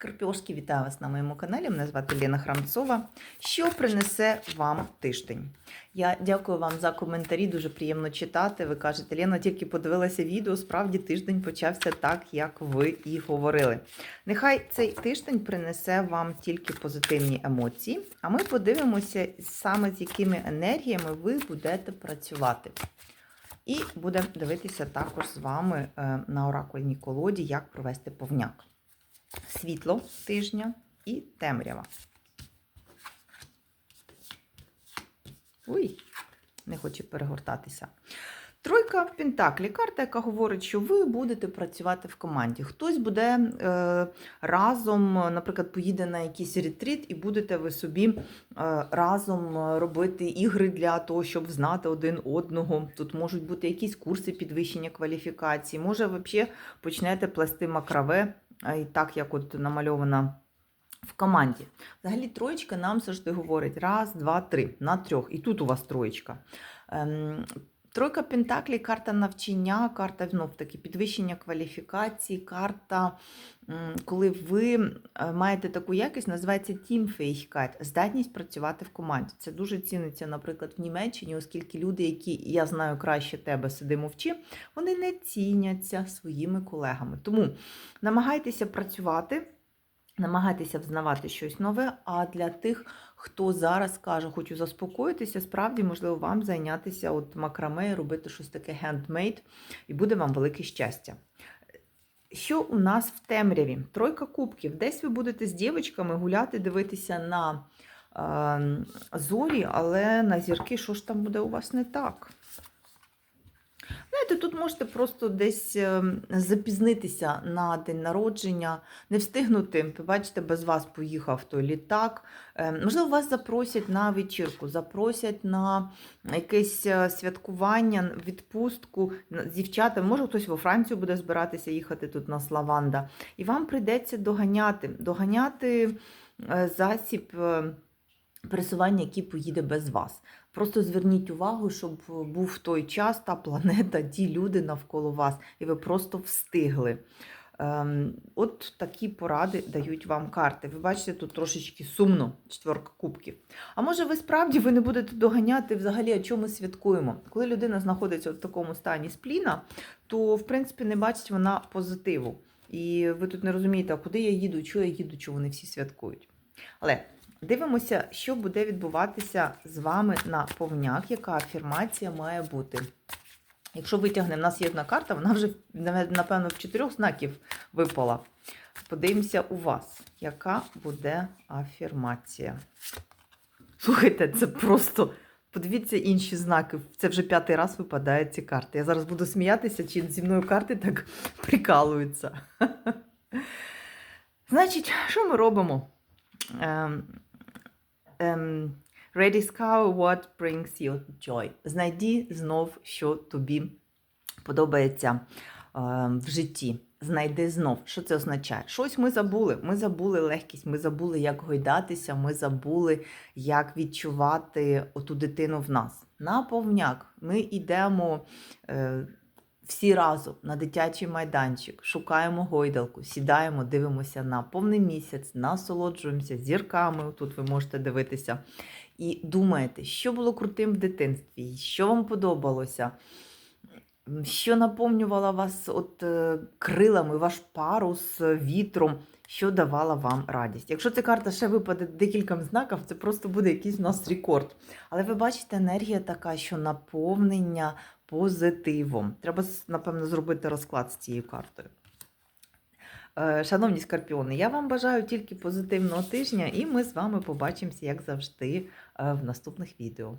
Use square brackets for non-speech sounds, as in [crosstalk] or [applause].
Скорпіошки, вітаю вас на моєму каналі. Мене звати Лена Храмцова. Що принесе вам тиждень? Я дякую вам за коментарі, дуже приємно читати. Ви кажете, Лена тільки подивилася відео. Справді тиждень почався так, як ви і говорили. Нехай цей тиждень принесе вам тільки позитивні емоції, а ми подивимося саме з якими енергіями ви будете працювати. І будемо дивитися також з вами е, на оракульній колоді, як провести повняк світло тижня і темрява. Ой, не хоче перегортатися. Тройка Пентаклі, карта, яка говорить, що ви будете працювати в команді. Хтось буде е, разом, наприклад, поїде на якийсь ретріт, і будете ви собі е, разом робити ігри для того, щоб знати один одного. Тут можуть бути якісь курси підвищення кваліфікації. Може, ви взагалі почнете плести макраве, і так як от намальована в команді. Взагалі, троєчка нам завжди говорить: раз, два, три, на трьох. І тут у вас троєчка. Тройка Пентаклі, карта навчання, карта знов таки підвищення кваліфікації, карта, коли ви маєте таку якість, називається Teamfähigkeit, здатність працювати в команді. Це дуже ціниться, наприклад, в Німеччині, оскільки люди, які я знаю краще тебе, сиди мовчи, вони не ціняться своїми колегами. Тому намагайтеся працювати. Намагайтеся взнавати щось нове, а для тих, хто зараз каже, хочу заспокоїтися, справді, можливо, вам зайнятися от макраме робити щось таке handmade, і буде вам велике щастя. Що у нас в темряві? Тройка кубків. Десь ви будете з дівчатками гуляти, дивитися на е, зорі, але на зірки, що ж там буде у вас не так? Знаєте, тут можете просто десь ем, запізнитися на день народження, не встигнути. Бачите, без вас поїхав той літак. Ем, можливо, вас запросять на вечірку, запросять на якесь е, святкування, відпустку з дівчатами. Може, хтось во Францію буде збиратися їхати тут на Славанда. І вам прийдеться доганяти, доганяти е, засіб. Е, Пересування, який поїде без вас. Просто зверніть увагу, щоб був той час, та планета, ті люди навколо вас, і ви просто встигли. Ем, От такі поради дають вам карти. Ви бачите, тут трошечки сумно, четверка кубків. А може, ви справді ви не будете доганяти взагалі, о чому святкуємо? Коли людина знаходиться в такому стані спліна, то в принципі не бачить вона позитиву. І ви тут не розумієте, а куди я їду, чого я їду, чого вони всі святкують. Але Дивимося, що буде відбуватися з вами на повняк, яка афірмація має бути. Якщо витягнемо, у нас є одна карта, вона вже, напевно, в чотирьох знаків випала. Подивимося у вас, яка буде афірмація. Слухайте, це просто. Подивіться інші знаки. Це вже п'ятий раз випадає ці карти. Я зараз буду сміятися, чи зі мною карти так [laughs] прикалуються. Значить, що ми робимо? Um, um, rediscover what brings you joy. Знайди знов, що тобі подобається um, в житті. Знайди знов. Що це означає? Щось ми забули. Ми забули легкість, ми забули, як гойдатися, ми забули, як відчувати оту дитину в нас. На повняк ми йдемо. Е, всі разом на дитячий майданчик, шукаємо гойдалку, сідаємо, дивимося на повний місяць, насолоджуємося зірками. Тут ви можете дивитися. І думаєте, що було крутим в дитинстві, що вам подобалося, що наповнювало вас от е, крилами, ваш парус вітром, що давала вам радість. Якщо ця карта ще випаде декілька знаків, це просто буде якийсь у нас рекорд. Але ви бачите, енергія така, що наповнення позитивом. Треба, напевно, зробити розклад з цією картою. Е, Шановні скорпіони, я вам бажаю тільки позитивного тижня, і ми з вами побачимося, як завжди, е, в наступних відео.